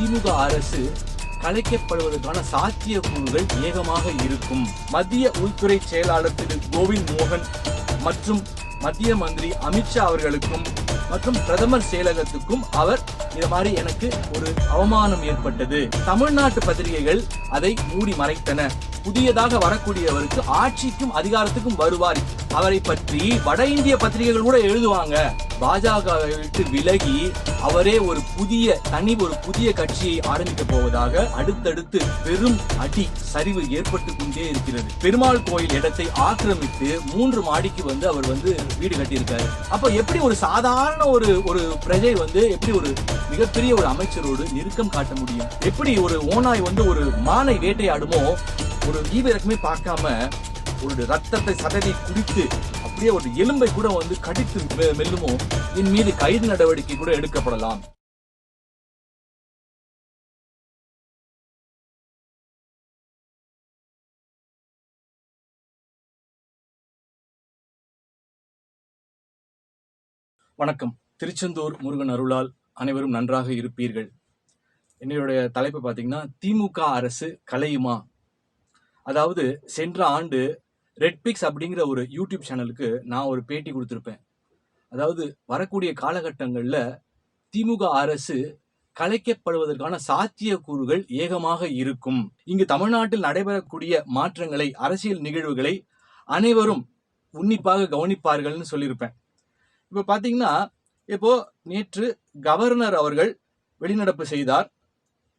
திமுக அரசு கலைக்கப்படுவதற்கான சாத்தியக்கூறுகள் ஏகமாக இருக்கும். மத்திய உள்துறை செயலாளர் திரு கோவிந்த் மோகன் மற்றும் மத்திய மந்திரி அமித்ஷா அவர்களுக்கும் மற்றும் பிரதமர் செயலகத்துக்கும் அவர் இது மாதிரி எனக்கு ஒரு அவமானம் ஏற்பட்டது. தமிழ்நாட்டு பத்திரிகைகள் அதை மூடி மறைத்தன. புதியதாக வரக்கூடியவருக்கு ஆட்சிக்கும் அதிகாரத்துக்கும் வருவார். அவரை பற்றி வட இந்திய பத்திரிகைகள் கூட எழுதுவாங்க. பாஜகவை விட்டு விலகி அவரே ஒரு புதிய தனி ஒரு புதிய கட்சியை ஆரம்பிக்க போவதாக அடுத்தடுத்து பெரும் அடி சரிவு ஏற்பட்டு கொண்டே இருக்கிறது. பெருமாள் கோயில் இடத்தை ஆக்கிரமித்து மூன்று மாடிக்கு வந்து அவர் வந்து வீடு கட்டியிருக்காரு. அப்ப எப்படி ஒரு சாதாரண ஒரு ஒரு பிரஜை வந்து எப்படி ஒரு மிகப்பெரிய ஒரு அமைச்சரோடு நெருக்கம் காட்ட முடியும்? எப்படி ஒரு ஓனாய் வந்து ஒரு மானை வேட்டையாடுமோ ஒரு ஈவிரக்கமே பார்க்காம ஒரு ரத்தத்தை சதனை குடித்து அப்படியே ஒரு எலும்பை கூட வந்து கடித்து மெல்லுமோ என் மீது கைது நடவடிக்கை கூட எடுக்கப்படலாம். வணக்கம். திருச்செந்தூர் முருகன் அருளால் அனைவரும் நன்றாக இருப்பீர்கள். என்னுடைய தலைப்பு பார்த்தீங்கன்னா திமுக அரசு கலையுமா? அதாவது சென்ற ஆண்டு ரெட்பிக்ஸ் அப்படிங்கிற ஒரு யூடியூப் சேனலுக்கு நான் ஒரு பேட்டி கொடுத்துருப்பேன். அதாவது வரக்கூடிய காலகட்டங்களில் திமுக அரசு கலைக்கப்படுவதற்கான சாத்தியக்கூறுகள் ஏகமாக இருக்கும். இங்கு தமிழ்நாட்டில் நடைபெறக்கூடிய மாற்றங்களை அரசியல் நிகழ்வுகளை அனைவரும் உன்னிப்பாக கவனிப்பார்கள்னு சொல்லியிருப்பேன். இப்போ பார்த்தீங்கன்னா இப்போ நேற்று கவர்னர் அவர்கள் வெளிநடப்பு செய்தார்.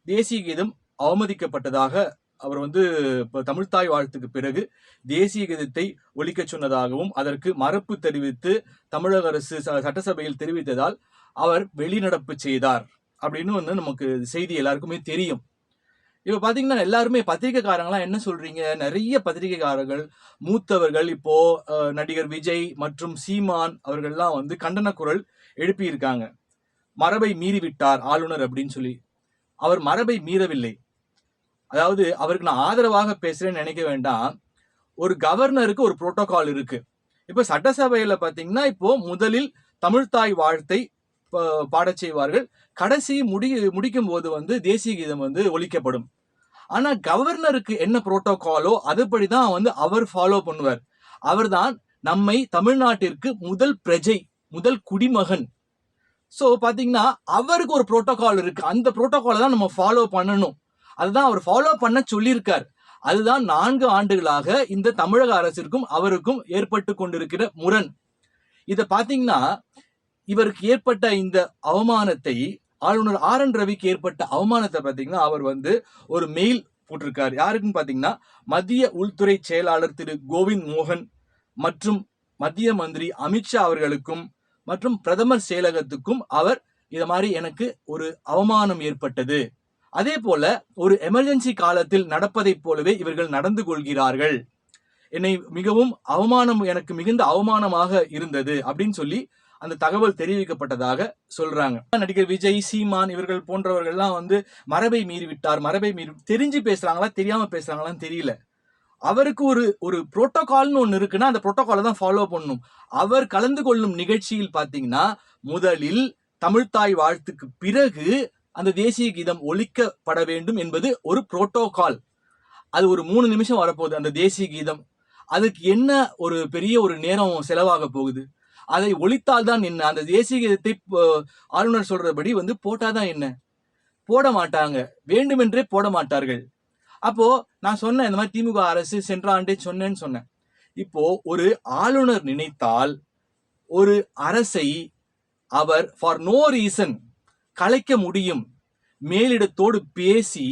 தேசிய கீதம் அவமதிக்கப்பட்டதாக அவர் வந்து இப்போ தமிழ்த்தாய் வாழ்த்துக்கு பிறகு தேசிய கீதத்தை ஒழிக்கச் சொன்னதாகவும் அதற்கு மறுப்பு தெரிவித்து தமிழக அரசு ச- சட்டசபையில் தெரிவித்ததால் அவர் வெளிநடப்பு செய்தார் அப்படின்னு வந்து நமக்கு செய்தி எல்லாருக்குமே தெரியும். இப்போ பார்த்தீங்கன்னா எல்லாருமே பத்திரிகைக்காரங்களாம் என்ன சொல்றீங்க? நிறைய பத்திரிகைக்காரர்கள் மூத்தவர்கள் இப்போ நடிகர் விஜய் மற்றும் சீமான் அவர்கள்லாம் வந்து கண்டன குரல் எழுப்பியிருக்காங்க. மரபை மீறிவிட்டார் ஆளுநர் அப்படின்னு சொல்லி. அவர் மரபை மீறவில்லை. அதாவது அவருக்கு நான் ஆதரவாக பேசுறேன்னு நினைக்க வேண்டாம். ஒரு கவர்னருக்கு ஒரு புரோட்டோகால் இருக்கு. இப்ப சட்டசபையில பாத்தீங்கன்னா இப்போ முதலில் தமிழ்தாய் வாழ்த்தை ப- பாடச் செய்வார்கள். கடைசி முடி முடிக்கும் போது வந்து தேசிய கீதம் வந்து ஒழிக்கப்படும் ஆனா கவர்னருக்கு என்ன புரோட்டோகாலோ அதுபடிதான் வந்து அவர் ஃபாலோ பண்ணுவார். அவர்தான் நம்மை தமிழ்நாட்டிற்கு முதல் பிரஜை முதல் குடிமகன். ஸோ பாத்தீங்கன்னா அவருக்கு ஒரு புரோட்டோகால் இருக்கு. அந்த புரோட்டோகாலை தான் நம்ம ஃபாலோ பண்ணணும். அதுதான் அவர் ஃபாலோ பண்ண சொல்லியிருக்கார். அதுதான் நான்கு ஆண்டுகளாக இந்த தமிழக அரசிற்கும் அவருக்கும் ஏற்பட்டு கொண்டிருக்கிற முரண். இதை பார்த்தீங்கன்னா இவருக்கு ஏற்பட்ட இந்த அவமானத்தை ஆளுநர் ஆர் என் ரவிக்கு ஏற்பட்ட அவமானத்தை பார்த்தீங்கன்னா அவர் வந்து ஒரு மெயில் போட்டிருக்கார். யாருக்குன்னு பார்த்தீங்கன்னா மத்திய உள்துறை செயலாளர் திரு கோவிந்த் மோகன் மற்றும் மத்திய மந்திரி அமித்ஷா அவர்களுக்கும் மற்றும் பிரதமர் செயலகத்துக்கும் அவர் இதை மாதிரி எனக்கு ஒரு அவமானம் ஏற்பட்டது. அதே போல ஒரு எமர்ஜென்சி காலத்தில் நடப்பதைப் போலவே இவர்கள் நடந்து கொள்கிறார்கள். என்னை மிகவும் அவமானம் எனக்கு மிகுந்த அவமானமாக இருந்தது அப்படின்னு சொல்லி அந்த தகவல் தெரிவிக்கப்பட்டதாக சொல்றாங்க. நடிகர் விஜய் சீமான் இவர்கள் போன்றவர்கள்லாம் வந்து மரபை மீறி விட்டார் மரபை மீறி தெரிஞ்சு பேசுறாங்களா தெரியாம பேசுறாங்களான்னு தெரியல. அவருக்கு ஒரு ஒரு புரோட்டோகால்னு ஒன்று இருக்குன்னா அந்த புரோட்டோகாலை தான் ஃபாலோ பண்ணணும் அவர் கலந்து கொள்ளும் நிகழ்ச்சியில் பார்த்தீங்கன்னா முதலில் தமிழ்தாய் வாழ்த்துக்கு பிறகு அந்த தேசிய கீதம் ஒழிக்கப்பட வேண்டும் என்பது ஒரு புரோட்டோகால் அது ஒரு மூணு நிமிஷம் வரப்போகுது அந்த தேசிய கீதம். அதுக்கு என்ன ஒரு பெரிய ஒரு நேரம் செலவாக போகுது? அதை ஒழித்தால் தான் என்ன? அந்த தேசிய கீதத்தை ஆளுநர் சொல்றபடி வந்து போட்டாதான் என்ன? போட மாட்டாங்க. வேண்டுமென்றே போட மாட்டார்கள். அப்போ நான் சொன்னேன் இந்த மாதிரி திமுக அரசு சென்ற ஆண்டே சொன்னேன்னு சொன்னேன். இப்போ ஒரு ஆளுநர் நினைத்தால் ஒரு அரசை அவர் ஃபார் நோ ரீசன் கலைக்க முடியும். மேலிடத்தோடு பேசி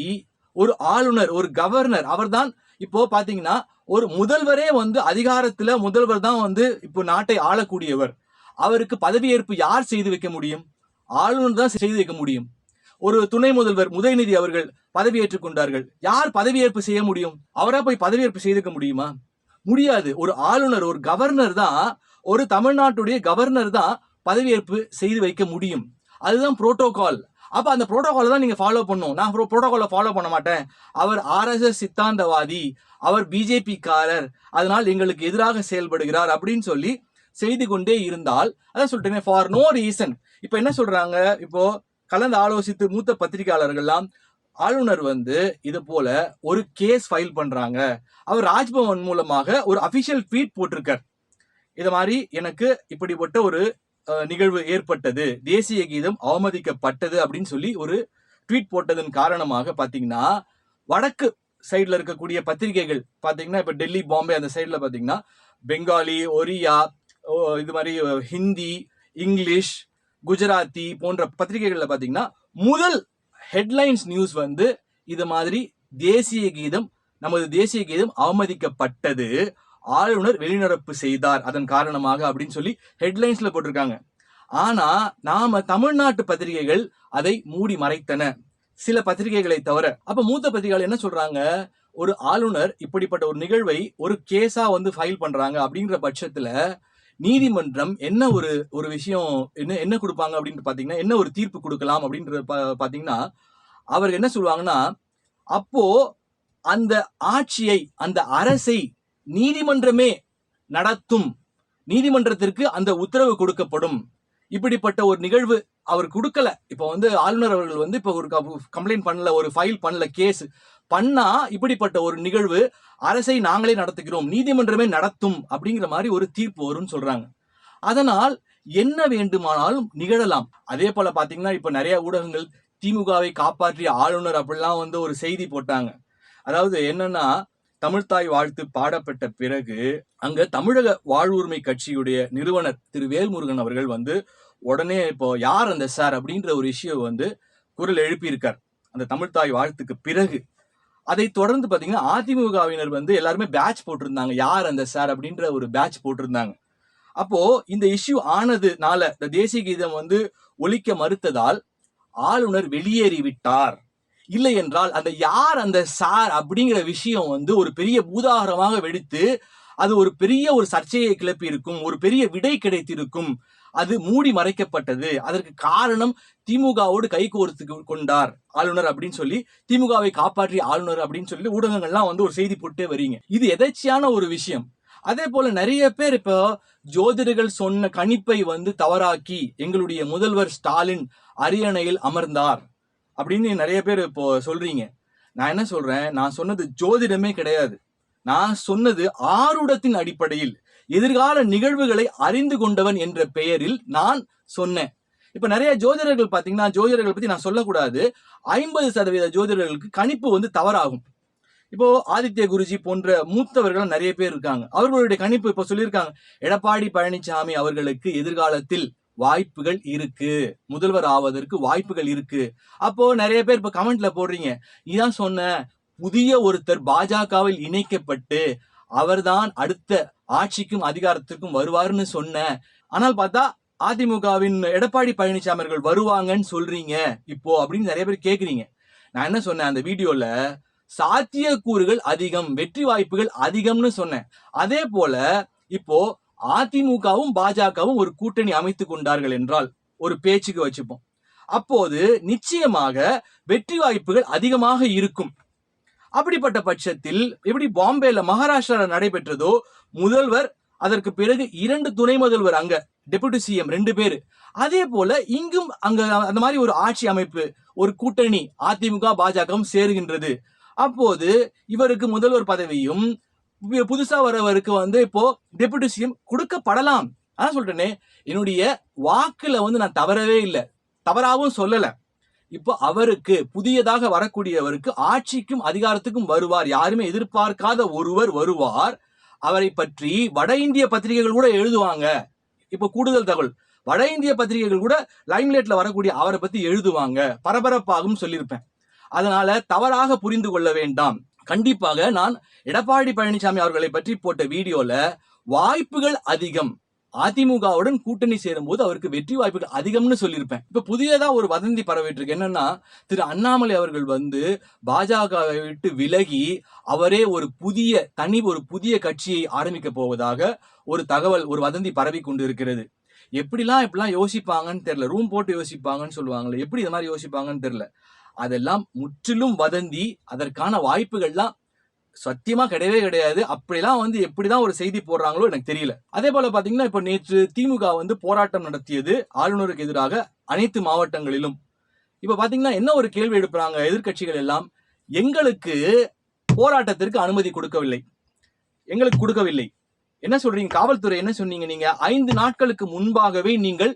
ஒரு ஆளுநர் ஒரு கவர்னர் அவர்தான் இப்போ பாத்தீங்கன்னா ஒரு முதல்வரே வந்து அதிகாரத்துல முதல்வர் தான் வந்து இப்போ நாட்டை ஆளக்கூடியவர். அவருக்கு பதவியேற்பு யார் செய்து வைக்க முடியும்? ஆளுநர் தான் செய்து வைக்க முடியும். ஒரு துணை முதல்வர் உதயநிதி அவர்கள் பதவியேற்றுக் கொண்டார்கள். யார் பதவியேற்பு செய்ய முடியும்? அவரா போய் பதவியேற்பு செய்துக்க முடியுமா? முடியாது. ஒரு ஆளுநர் ஒரு கவர்னர் தான் ஒரு தமிழ்நாட்டுடைய கவர்னர் தான் பதவியேற்பு செய்து வைக்க முடியும். அதுதான் புரோட்டோகால் அப்போ அந்த புரோட்டோகாலை தான் நீங்கள் ஃபாலோ பண்ணும் நான் புரோட்டோகாலை ஃபாலோ பண்ண மாட்டேன். அவர் ஆர்எஸ்எஸ் சித்தாந்தவாதி. அவர் பிஜேபிக்காரர் அதனால் எங்களுக்கு எதிராக செயல்படுகிறார் அப்படின்னு சொல்லி செய்து கொண்டே இருந்தால் அதான் சொல்லிட்டேன் ஃபார் நோ ரீசன் இப்போ என்ன சொல்கிறாங்க இப்போ கலந்து ஆலோசித்து மூத்த பத்திரிகையாளர்கள்லாம் ஆளுநர் வந்து இது போல ஒரு கேஸ் ஃபைல் பண்றாங்க. அவர் ராஜ்பவன் மூலமாக ஒரு அபிஷியல் ட்வீட் போட்டிருக்கார். இது மாதிரி எனக்கு இப்படிப்பட்ட ஒரு நிகழ்வு ஏற்பட்டது. தேசிய கீதம் அவமதிக்கப்பட்டது அப்படின்னு சொல்லி ஒரு ட்வீட் போட்டதன் காரணமாக பார்த்தீங்கன்னா வடக்கு சைடில் இருக்கக்கூடிய பத்திரிகைகள் பார்த்தீங்கன்னா இப்போ டெல்லி பாம்பே அந்த சைடில் பார்த்தீங்கன்னா பெங்காலி ஒரியா ஓ, இது மாதிரி ஹிந்தி இங்கிலீஷ் குஜராத்தி போன்ற பத்திரிகைகளில் பார்த்தீங்கன்னா முதல் ஹெட்லைன்ஸ் நியூஸ் வந்து இது மாதிரி தேசிய கீதம் நமது தேசிய கீதம் அவமதிக்கப்பட்டது ஆளுநர் வெளிநடப்பு செய்தார் அதன் காரணமாக அப்படின்னு சொல்லி ஹெட்லைன்ஸ்ல போட்டிருக்காங்க. ஆனா நாம தமிழ்நாட்டு பத்திரிகைகள் அதை மூடி மறைத்தன. சில பத்திரிகைகளை தவிர அப்ப மூத்த பத்திரிகைகள் என்ன சொல்றாங்க? ஒரு ஆளுநர் இப்படிப்பட்ட ஒரு நிகழ்வை ஒரு கேஸா வந்து ஃபைல் பண்றாங்க அப்படிங்கிற பட்சத்துல நீதிமன்றம் என்ன ஒரு ஒரு விஷயம் என்ன என்ன கொடுப்பாங்க அப்படின்னு பாத்தீங்கன்னா என்ன ஒரு தீர்ப்பு கொடுக்கலாம் அப்படின்றது பாத்தீங்கன்னா அவர் என்ன சொல்லுவாங்கன்னா அப்போ அந்த ஆட்சியை அந்த அரசை நீதிமன்றமே நடத்தும். நீதிமன்றத்திற்கு அந்த உத்தரவு கொடுக்கப்படும். இப்படிப்பட்ட ஒரு நிகழ்வு அவர் கொடுக்கல. இப்போ வந்து ஆளுநர் அவர்கள் வந்து இப்போ ஒரு கம்ப்ளைண்ட் பண்ணல ஒரு ஃபைல் பண்ணல கேஸ் பண்ணா இப்படிப்பட்ட ஒரு நிகழ்வு அரசை நாங்களே நடத்துகிறோம். நீதிமன்றமே நடத்தும் அப்படிங்கிற மாதிரி ஒரு தீர்ப்பு வரும்னு சொல்றாங்க. அதனால் என்ன வேண்டுமானாலும் நிகழலாம். அதே போல பாத்தீங்கன்னா இப்ப நிறைய ஊடகங்கள் திமுகவை காப்பாற்றிய ஆளுநர் அப்படிலாம் வந்து ஒரு செய்தி போட்டாங்க. அதாவது என்னன்னா தமிழ்த்தாய் வாழ்த்து பாடப்பட்ட பிறகு அங்க தமிழக வாழ்வுரிமை கட்சியுடைய நிறுவனர் திரு வேல்முருகன் அவர்கள் வந்து உடனே இப்போ யார் அந்த சார் அப்படின்ற ஒரு இஷ்யூ வந்து குரல் எழுப்பியிருக்கார். அந்த தமிழ்த்தாய் வாழ்த்துக்கு பிறகு. அதை தொடர்ந்து பாத்தீங்கன்னா அதிமுகவினர் வந்து எல்லாருமே பேட்ச் போட்டிருந்தாங்க. யார் அந்த சார் அப்படின்ற ஒரு பேட்ச் போட்டிருந்தாங்க. அப்போ இந்த இஷ்யூ ஆனதுனால இந்த தேசிய கீதம் வந்து ஒழிக்க மறுத்ததால் ஆளுநர் வெளியேறி விட்டார் இல்லை என்றால் அந்த யார் அந்த சார் அப்படிங்கிற விஷயம் வந்து ஒரு பெரிய பூதாகரமாக வெடித்து அது ஒரு பெரிய ஒரு சர்ச்சையை கிளப்பி இருக்கும் ஒரு பெரிய விடை கிடைத்திருக்கும். அது மூடி மறைக்கப்பட்டது. அதற்கு காரணம் திமுகவோடு கைகோர்த்து கொண்டார் ஆளுநர் அப்படின்னு சொல்லி திமுகவை காப்பாற்றிய ஆளுநர் அப்படின்னு சொல்லி ஊடகங்கள்லாம் வந்து ஒரு செய்தி போட்டே வரீங்க. இது எதேச்சியான ஒரு விஷயம். அதே போல நிறைய பேர் இப்போ ஜோதிடர்கள் சொன்ன கணிப்பை வந்து தவறாக்கி எங்களுடைய முதல்வர் ஸ்டாலின் அரியணையில் அமர்ந்தார். அப்படின்னு நிறைய பேர் இப்போ சொல்றீங்க. நான் என்ன சொல்றேன்? நான் சொன்னது ஜோதிடமே கிடையாது. நான் சொன்னது ஆருடத்தின் அடிப்படையில் எதிர்கால நிகழ்வுகளை அறிந்து கொண்டவன் என்ற பெயரில் நான் சொன்னேன். இப்ப நிறைய ஜோதிடர்கள் பாத்தீங்கன்னா ஜோதிடர்கள் பத்தி நான் சொல்லக்கூடாது. ஐம்பது சதவீத ஜோதிடர்களுக்கு கணிப்பு வந்து தவறாகும். இப்போ ஆதித்ய குருஜி போன்ற மூத்தவர்கள் நிறைய பேர் இருக்காங்க. அவர்களுடைய கணிப்பு இப்போ சொல்லியிருக்காங்க. எடப்பாடி பழனிசாமி அவர்களுக்கு எதிர்காலத்தில் வாய்ப்புகள் இருக்கு. முதல்வர் ஆவதற்கு வாய்ப்புகள் இருக்கு. அப்போ நிறைய பேர் இப்ப கமெண்ட்ல போடுறீங்க. இதான் சொன்ன புதிய ஒருத்தர் பாஜகவில் இணைக்கப்பட்டு அவர்தான் அடுத்த ஆட்சிக்கும் அதிகாரத்திற்கும் வருவார்னு சொன்ன. ஆனால் பார்த்தா அதிமுகவின் எடப்பாடி பழனிசாமி அவர்கள் வருவாங்கன்னு சொல்றீங்க இப்போ அப்படின்னு நிறைய பேர் கேக்குறீங்க. நான் என்ன சொன்னேன்? அந்த வீடியோல சாத்தியக்கூறுகள் அதிகம் வெற்றி வாய்ப்புகள் அதிகம்னு சொன்னேன். அதே போல இப்போ அதிமுகவும் பாஜகவும் ஒரு கூட்டணி அமைத்துக் கொண்டார்கள் என்றால் ஒரு பேச்சுக்கு வச்சுப்போம். அப்போது நிச்சயமாக வெற்றி வாய்ப்புகள் அதிகமாக இருக்கும். அப்படிப்பட்ட பட்சத்தில் எப்படி பாம்பேல மகாராஷ்டிரால நடைபெற்றதோ முதல்வர் அதற்கு பிறகு இரண்டு துணை முதல்வர் அங்க டெபுட்டி சிஎம் ரெண்டு பேரு. அதே போல இங்கும் அங்க அந்த மாதிரி ஒரு ஆட்சி அமைப்பு ஒரு கூட்டணி அதிமுக பாஜகவும் சேருகின்றது. அப்போது இவருக்கு முதல்வர் பதவியும் புதுசா வரவருக்கு வந்து இப்போ டெபுட்டி சிஎம் கொடுக்கப்படலாம். அதான் சொல்றேனே என்னுடைய வாக்குல வந்து நான் தவறவே இல்லை. தவறாகவும் சொல்லல. இப்போ அவருக்கு புதியதாக வரக்கூடியவருக்கு ஆட்சிக்கும் அதிகாரத்துக்கும் வருவார். யாருமே எதிர்பார்க்காத ஒருவர் வருவார். அவரை பற்றி வட இந்திய பத்திரிகைகள் கூட எழுதுவாங்க. இப்போ கூடுதல் தகவல். வட இந்திய பத்திரிகைகள் கூட லைம்லைட்ல வரக்கூடிய அவரை பத்தி எழுதுவாங்க. பரபரப்பாகவும் சொல்லியிருப்பேன். அதனால தவறாக புரிந்து கொள்ள வேண்டாம். கண்டிப்பாக நான் எடப்பாடி பழனிசாமி அவர்களை பற்றி போட்ட வீடியோல வாய்ப்புகள் அதிகம். அதிமுகவுடன் கூட்டணி சேரும் போது அவருக்கு வெற்றி வாய்ப்புகள் அதிகம்னு சொல்லியிருப்பேன். இப்ப புதியதா ஒரு வதந்தி பரவிட்டு இருக்கு. என்னன்னா திரு அண்ணாமலை அவர்கள் வந்து பாஜகவை விட்டு விலகி அவரே ஒரு புதிய தனி ஒரு புதிய கட்சியை ஆரம்பிக்க போவதாக ஒரு தகவல் ஒரு வதந்தி பரவி கொண்டு இருக்கிறது. எப்படிலாம் இப்படிலாம் யோசிப்பாங்கன்னு தெரியல. ரூம் போட்டு யோசிப்பாங்கன்னு சொல்லுவாங்களே எப்படி இந்த மாதிரி யோசிப்பாங்கன்னு தெரியல. அதெல்லாம் முற்றிலும் வதந்தி அதற்கான வாய்ப்புகள்லாம் சத்தியமா கிடையவே கிடையாது. அப்படிலாம் வந்து எப்படிதான் ஒரு செய்தி போடுறாங்களோ எனக்கு தெரியல. அதே போல பாத்தீங்கன்னா இப்ப நேற்று திமுக வந்து போராட்டம் நடத்தியது ஆளுநருக்கு எதிராக அனைத்து மாவட்டங்களிலும். இப்ப பாத்தீங்கன்னா என்ன ஒரு கேள்வி எழுப்புறாங்க எதிர்க்கட்சிகள் எல்லாம்? எங்களுக்கு போராட்டத்திற்கு அனுமதி கொடுக்கவில்லை. எங்களுக்கு கொடுக்கவில்லை. என்ன சொல்றீங்க? காவல்துறை என்ன சொன்னீங்க நீங்க? ஐந்து நாட்களுக்கு முன்பாகவே நீங்கள்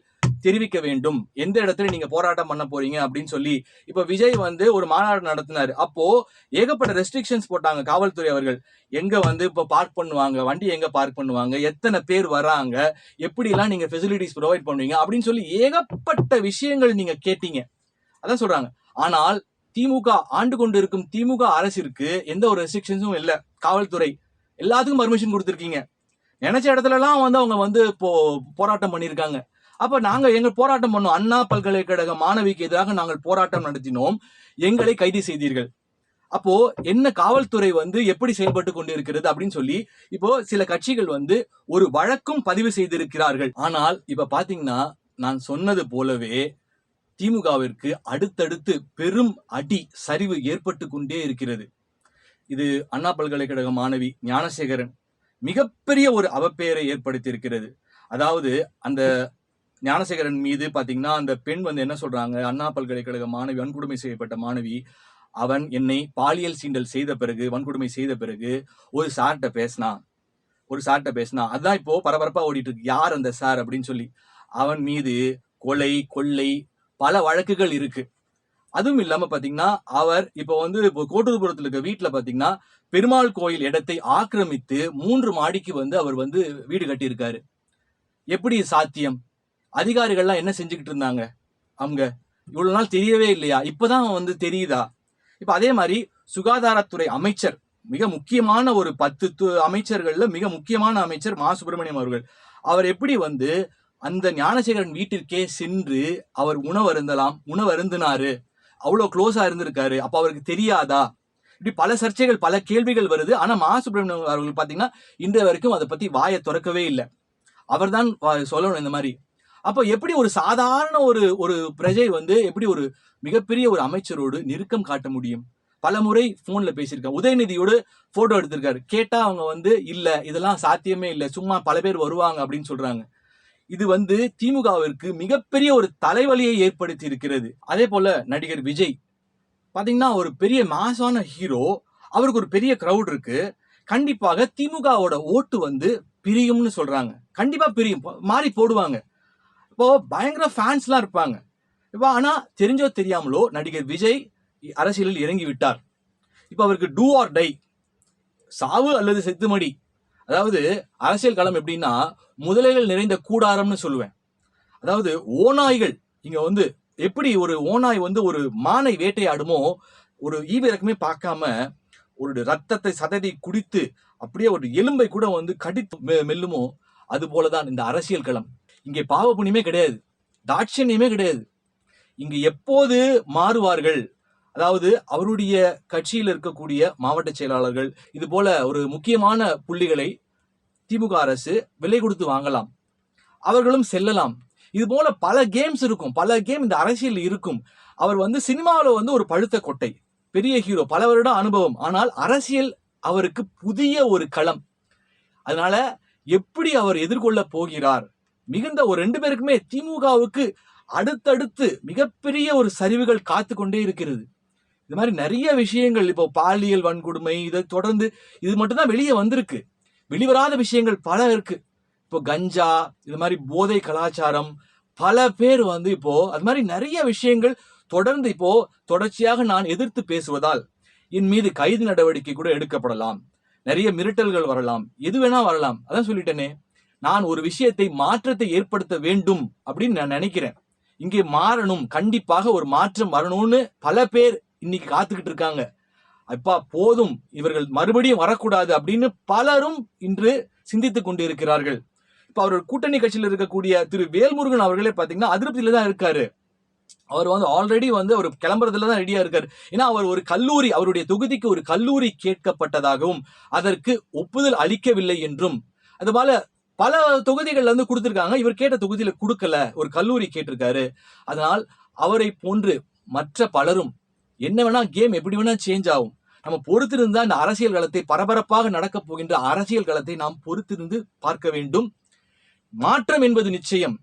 தெரிவிக்க வேண்டும். எந்த இடத்துல நீங்க போராட்டம் பண்ண போறீங்க அப்படின்னு சொல்லி இப்ப விஜய் வந்து ஒரு மாநாடு நடத்தினார். அப்போ ஏகப்பட்ட ரெஸ்ட்ரிக்ஷன்ஸ் போட்டாங்க காவல்துறை அவர்கள். எங்க வந்து இப்ப பார்க் பண்ணுவாங்க? வண்டி எங்க பார்க் பண்ணுவாங்க? எத்தனை பேர் வராங்க? எப்படி எல்லாம் நீங்க ஃபெசிலிட்டிஸ் ப்ரொவைட் பண்ணுவீங்க? அப்படின்னு சொல்லி ஏகப்பட்ட விஷயங்கள் நீங்க கேட்டீங்க. அதான் சொல்றாங்க. ஆனால் திமுக ஆண்டு கொண்டு இருக்கும் திமுக அரசிற்கு எந்த ஒரு ரெஸ்ட்ரிக்ஷன்ஸும் இல்லை. காவல்துறை எல்லாத்துக்கும் பர்மிஷன் கொடுத்துருக்கீங்க. நினைச்ச இடத்துல எல்லாம் வந்து அவங்க வந்து இப்போ போராட்டம் பண்ணியிருக்காங்க. அப்ப நாங்க எங்க போராட்டம் பண்ணோம். அண்ணா பல்கலைக்கழக மாணவிக்கு எதிராக நாங்கள் போராட்டம் நடத்தினோம். எங்களை கைது செய்தீர்கள். அப்போ என்ன காவல்துறை வந்து எப்படி செயல்பட்டு கொண்டிருக்கிறது அப்படின்னு சொல்லி இப்போ சில கட்சிகள் வந்து ஒரு வழக்கும் பதிவு செய்திருக்கிறார்கள். ஆனால் இப்ப பாத்தீங்கன்னா நான் சொன்னது போலவே திமுகவிற்கு அடுத்தடுத்து பெரும் அடி சரிவு ஏற்பட்டு கொண்டே இருக்கிறது. இது அண்ணா பல்கலைக்கழக மாணவி ஞானசேகரன். மிகப்பெரிய ஒரு அவப்பெயரை ஏற்படுத்தி இருக்கிறது அதாவது அந்த ஞானசேகரன் மீது பாத்தீங்கன்னா அந்த பெண் வந்து என்ன சொல்றாங்க? அண்ணா பல்கலைக்கழக மாணவி வன்கொடுமை செய்யப்பட்ட மாணவி அவன் என்னை பாலியல் சீண்டல் செய்த பிறகு வன்கொடுமை செய்த பிறகு ஒரு சார்கிட்ட பேசினான் ஒரு சார்கிட்ட பேசினான் அதான் இப்போ பரபரப்பா ஓடிட்டு இருக்கு. யார் அந்த சார் அப்படின்னு சொல்லி. அவன் மீது கொலை கொள்ளை பல வழக்குகள் இருக்கு. அதுவும் இல்லாம பாத்தீங்கன்னா அவர் இப்போ வந்து இப்போ கோட்டூர்புரத்துல இருக்க வீட்டுல பாத்தீங்கன்னா பெருமாள் கோயில் இடத்தை ஆக்கிரமித்து மூன்று மாடிக்கு வந்து அவர் வந்து வீடு கட்டியிருக்காரு. எப்படி சாத்தியம்? அதிகாரிகள்லாம் என்ன செஞ்சுக்கிட்டு இருந்தாங்க? அவங்க இவ்வளோ நாள் தெரியவே இல்லையா? இப்போதான் வந்து தெரியுதா? இப்போ அதே மாதிரி சுகாதாரத்துறை அமைச்சர் மிக முக்கியமான ஒரு பத்து து- மிக முக்கியமான அமைச்சர் மா. சுப்பிரமணியம் அவர்கள். அவர் எப்படி வந்து அந்த ஞானசேகரன் வீட்டிற்கே சென்று அவர் உணவு அருந்தலாம் உணவு அருந்தினாரு அவ்வளவு க்ளோஸா இருந்திருக்காரு. அப்போ அவருக்கு தெரியாதா? இப்படி பல சர்ச்சைகள் பல கேள்விகள் வருது. ஆனால் மா. சுப்பிரமணியம் அவர்கள் பார்த்தீங்கன்னா இன்றைய வரைக்கும் அதை பற்றி வாயை திறக்கவே இல்லை. அவர்தான் தான் சொல்லணும் இந்த மாதிரி. அப்போ எப்படி ஒரு சாதாரண ஒரு ஒரு பிரஜை வந்து எப்படி ஒரு மிகப்பெரிய ஒரு அமைச்சரோடு நெருக்கம் காட்ட முடியும்? பல முறை போன்ல பேசியிருக்காங்க உதயநிதியோடு போட்டோ எடுத்திருக்காரு. கேட்டா அவங்க வந்து இல்ல இதெல்லாம் சாத்தியமே இல்லை. சும்மா பல பேர் வருவாங்க அப்படின்னு சொல்றாங்க. இது வந்து திமுகவிற்கு மிகப்பெரிய ஒரு தலைவலியை ஏற்படுத்தி இருக்கிறது அதே போல நடிகர் விஜய். பாத்தீங்கன்னா ஒரு பெரிய மாசான ஹீரோ அவருக்கு ஒரு பெரிய க்ரௌட் இருக்கு. கண்டிப்பாக திமுகவோட ஓட்டு வந்து பிரியும்னு சொல்றாங்க. கண்டிப்பா பிரியும். மாறி போடுவாங்க. இப்போ பயங்கர ஃபேன்ஸ்லாம் இருப்பாங்க. இப்போ ஆனால் தெரிஞ்சோ தெரியாமலோ நடிகர் விஜய் அரசியலில் இறங்கி விட்டார். இப்போ அவருக்கு டூ ஆர் டை சாவு அல்லது செத்துமடி. அதாவது அரசியல் களம் எப்படின்னா முதலைகள் நிறைந்த கூடாரம்னு சொல்லுவேன். அதாவது ஓநாய்கள் இங்க வந்து எப்படி ஒரு ஓநாய் வந்து ஒரு மானை வேட்டையாடுமோ ஒரு ஈவிரக்கமே பார்க்காம ஒரு ரத்தத்தை சததை குடித்து அப்படியே ஒரு எலும்பை கூட வந்து கடித்து மெ- மெல்லுமோ அது போலதான் இந்த அரசியல் களம். இங்கே பாவ புண்ணியமே கிடையாது. தாட்சண்யமே கிடையாது. இங்கு எப்போது மாறுவார்கள்? அதாவது அவருடைய கட்சியில் இருக்கக்கூடிய மாவட்ட செயலாளர்கள் இது போல ஒரு முக்கியமான புள்ளிகளை திமுக அரசு விலை கொடுத்து வாங்கலாம். அவர்களும் செல்லலாம். இது போல பல கேம்ஸ் இருக்கும். பல கேம் இந்த அரசியல் இருக்கும். அவர் வந்து சினிமாவில் வந்து ஒரு பழுத்த கொட்டை. பெரிய ஹீரோ பல வருட அனுபவம். ஆனால் அரசியல் அவருக்கு புதிய ஒரு களம். அதனால எப்படி அவர் எதிர்கொள்ள போகிறார்? மிகுந்த ஒரு ரெண்டு பேருக்குமே திமுகவுக்கு அடுத்தடுத்து மிகப்பெரிய ஒரு சரிவுகள் காத்து கொண்டே இருக்கிறது. இது மாதிரி நிறைய விஷயங்கள் இப்போ பாலியல் வன்கொடுமை இதை தொடர்ந்து இது மட்டும்தான் வெளியே வந்திருக்கு. வெளிவராத விஷயங்கள் பல இருக்கு. இப்போ கஞ்சா இது மாதிரி போதை கலாச்சாரம் பல பேர் வந்து இப்போ அது மாதிரி நிறைய விஷயங்கள் தொடர்ந்து இப்போ தொடர்ச்சியாக நான் எதிர்த்து பேசுவதால் என் மீது கைது நடவடிக்கை கூட எடுக்கப்படலாம். நிறைய மிரட்டல்கள் வரலாம். எது வேணா வரலாம். அதான் சொல்லிட்டேனே. நான் ஒரு விஷயத்தை மாற்றத்தை ஏற்படுத்த வேண்டும் அப்படின்னு நான் நினைக்கிறேன். இங்கே மாறணும் கண்டிப்பாக ஒரு மாற்றம் வரணும்னு பல பேர் இன்னைக்கு காத்துக்கிட்டு இருக்காங்க. அப்பா போதும் இவர்கள் மறுபடியும் வரக்கூடாது அப்படின்னு பலரும் இன்று சிந்தித்துக் கொண்டிருக்கிறார்கள். இப்ப அவர் கூட்டணி கட்சியில் இருக்கக்கூடிய திரு வேல்முருகன் அவர்களே பாத்தீங்கன்னா அதிருப்தியில தான் இருக்காரு. அவர் வந்து ஆல்ரெடி வந்து அவர் கிளம்புறதுல தான் ரெடியா இருக்காரு. ஏன்னா அவர் ஒரு கல்லூரி அவருடைய தொகுதிக்கு ஒரு கல்லூரி கேட்கப்பட்டதாகவும் அதற்கு ஒப்புதல் அளிக்கவில்லை என்றும் அதுபோல பல தொகுதிகள்ல இருந்து கொடுத்திருக்காங்க. இவர் கேட்ட தொகுதியில கொடுக்கல. ஒரு கல்லூரி கேட்டிருக்காரு. அதனால் அவரை போன்று மற்ற பலரும் என்ன வேணா கேம் எப்படி வேணா சேஞ்ச் ஆகும். நம்ம பொறுத்திருந்தா இந்த அரசியல் களத்தை பரபரப்பாக நடக்கப் போகின்ற அரசியல் களத்தை நாம் பொறுத்திருந்து பார்க்க வேண்டும். மாற்றம் என்பது நிச்சயம்.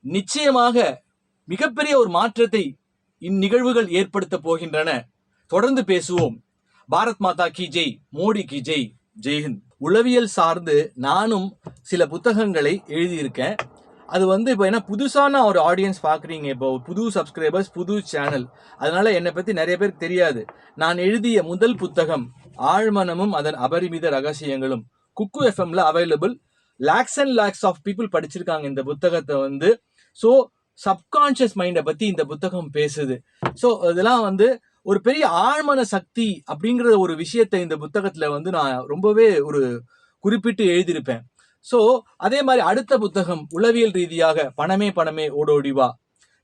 நிச்சயமாக மிகப்பெரிய ஒரு மாற்றத்தை இந்நிகழ்வுகள் ஏற்படுத்த போகின்றன. தொடர்ந்து பேசுவோம். பாரத் மாதா கி ஜெய் மோடி கி ஜெய். ஜெய்ஹிந்த் உளவியல் சார்ந்து நானும் சில புத்தகங்களை எழுதியிருக்கேன். அது வந்து இப்போ என்ன புதுசான ஒரு ஆடியன்ஸ் பார்க்குறீங்க இப்போ புது சப்ஸ்கிரைபர்ஸ் புது சேனல் அதனால் என்னை பற்றி நிறைய பேருக்கு தெரியாது. நான் எழுதிய முதல் புத்தகம் ஆழ்மனமும் அதன் அபரிமித ரகசியங்களும். குக்கு எஃப்எம்ல available lakhs and lakhs of people படிச்சிருக்காங்க இந்த புத்தகத்தை வந்து. ஸோ சப்கான்ஷியஸ் மைண்டை பற்றி இந்த புத்தகம் பேசுது. ஸோ இதெல்லாம் வந்து ஒரு பெரிய ஆழ்மன சக்தி அப்படிங்கிற ஒரு விஷயத்தை இந்த புத்தகத்தில் வந்து நான் ரொம்பவே ஒரு குறிப்பிட்டு எழுதியிருப்பேன். ஸோ அதே மாதிரி அடுத்த புத்தகம் உளவியல் ரீதியாக பணமே பணமே ஓடோடிவா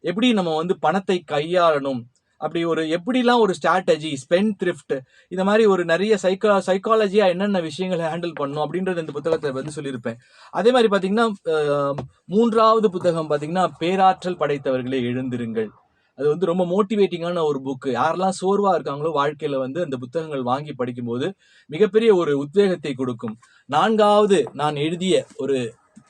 எப்படி நம்ம வந்து பணத்தை கையாளணும்? அப்படி ஒரு எப்படிலாம் ஒரு ஸ்ட்ராட்டஜி ஸ்பெண்ட் த்ரிஃப்ட் இந்த மாதிரி ஒரு நிறைய சைக்கா சைக்காலஜியாக என்னென்ன விஷயங்களை ஹேண்டில் பண்ணணும் அப்படின்றது இந்த புத்தகத்தை வந்து சொல்லியிருப்பேன். அதே மாதிரி பார்த்தீங்கன்னா மூன்றாவது புத்தகம் பார்த்தீங்கன்னா பேராற்றல் படைத்தவர்களே எழுந்திருங்கள். அது வந்து ரொம்ப மோட்டிவேட்டிங்கான ஒரு புக்கு யாரெல்லாம் சோர்வா இருக்காங்களோ வாழ்க்கையில வந்து அந்த புத்தகங்கள் வாங்கி படிக்கும்போது மிகப்பெரிய ஒரு உத்வேகத்தை கொடுக்கும். நான்காவது நான் எழுதிய ஒரு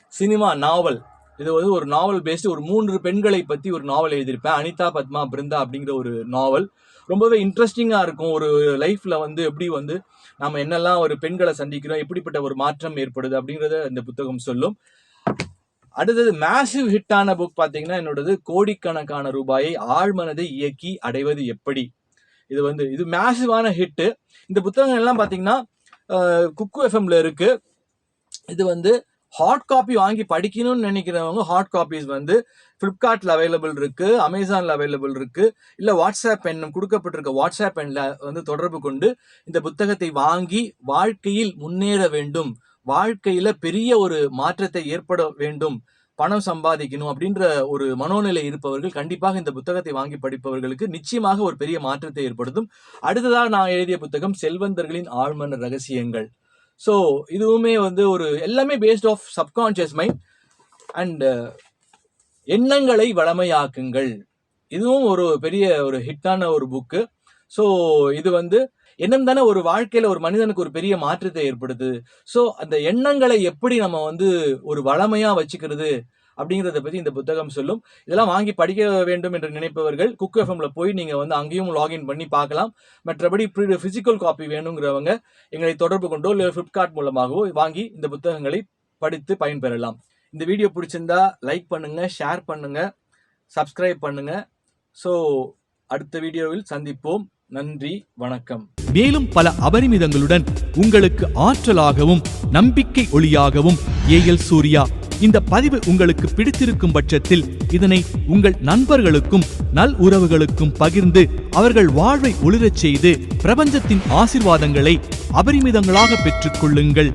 சினிமா நாவல். இது வந்து ஒரு நாவல் பேஸ்டு ஒரு மூன்று பெண்களை பத்தி ஒரு நாவல் எழுதியிருப்பேன். அனிதா பத்மா பிருந்தா அப்படிங்கிற ஒரு நாவல். ரொம்பவே இன்ட்ரெஸ்டிங்காக இருக்கும். ஒரு லைஃப்பில் வந்து எப்படி வந்து நம்ம என்னெல்லாம் ஒரு பெண்களை சந்திக்கிறோம் எப்படிப்பட்ட ஒரு மாற்றம் ஏற்படுது அப்படிங்கிறத இந்த புத்தகம் சொல்லும். அடுத்தது மேசிவ் ஹிட்டான புக் பார்த்தீங்கன்னா என்னோடது கோடிக்கணக்கான ரூபாயை ஆழ்மனதை இயக்கி அடைவது எப்படி? இது வந்து இது மேசிவான ஹிட்டு இந்த புத்தகங்கள் எல்லாம் பார்த்தீங்கன்னா குக்கு எஃப்எம்ல இருக்கு. இது வந்து ஹாட் காப்பி வாங்கி படிக்கணும்னு நினைக்கிறவங்க ஹாட் காப்பீஸ் வந்து ஃப்ளிப்கார்ட்ல அவைலபிள் இருக்கு அமேசான்ல அவைலபிள் இருக்கு. இல்ல வாட்ஸ்அப் எண்ணம் கொடுக்கப்பட்டிருக்க வாட்ஸ்அப் எண்ணில் வந்து தொடர்பு கொண்டு இந்த புத்தகத்தை வாங்கி வாழ்க்கையில் முன்னேற வேண்டும். வாழ்க்கையில பெரிய ஒரு மாற்றத்தை ஏற்பட வேண்டும் பணம் சம்பாதிக்கணும் அப்படின்ற ஒரு மனோநிலை இருப்பவர்கள் கண்டிப்பாக இந்த புத்தகத்தை வாங்கி படிப்பவர்களுக்கு நிச்சயமாக ஒரு பெரிய மாற்றத்தை ஏற்படுத்தும். அடுத்ததாக நான் எழுதிய புத்தகம் செல்வந்தர்களின் ஆழ்மன ரகசியங்கள் ஸோ இதுவுமே வந்து ஒரு எல்லாமே based of subconscious mind and எண்ணங்களை வளமையாக்குங்கள். இதுவும் ஒரு பெரிய ஒரு ஹிட்டான ஒரு புக்கு ஸோ இது வந்து எண்ணம் தானே ஒரு வாழ்க்கையில ஒரு மனிதனுக்கு ஒரு பெரிய மாற்றத்தை ஏற்படுது. ஸோ அந்த எண்ணங்களை எப்படி நம்ம வந்து ஒரு வளமையா வச்சுக்கிறது அப்படிங்கிறத பத்தி இந்த புத்தகம் சொல்லும். இதெல்லாம் வாங்கி படிக்க வேண்டும் என்று நினைப்பவர்கள் குக் எஃப்எம்ல போய் நீங்க வந்து அங்கேயும் லாகின் பண்ணி பார்க்கலாம். மற்றபடி பிசிக்கல் காப்பி வேணுங்கிறவங்க எங்களை தொடர்பு கொண்டோ இல்லை ஃபிளிப்கார்ட் மூலமாகவோ வாங்கி இந்த புத்தகங்களை படித்து பயன்பெறலாம். இந்த வீடியோ பிடிச்சிருந்தா லைக் பண்ணுங்க ஷேர் பண்ணுங்க சப்ஸ்கிரைப் பண்ணுங்க. ஸோ அடுத்த வீடியோவில் சந்திப்போம். நன்றி வணக்கம். மேலும் பல அபரிமிதங்களுடன் உங்களுக்கு ஆற்றலாகவும் நம்பிக்கை ஒளியாகவும் ஏஎல் சூர்யா இந்த பதிவு உங்களுக்கு பிடித்திருக்கும் பட்சத்தில் இதனை உங்கள் நண்பர்களுக்கும் நல் உறவுகளுக்கும் பகிர்ந்து அவர்கள் வாழ்வை ஒளிரச் செய்து பிரபஞ்சத்தின் ஆசிர்வாதங்களை அபரிமிதங்களாக பெற்றுக்கொள்ளுங்கள்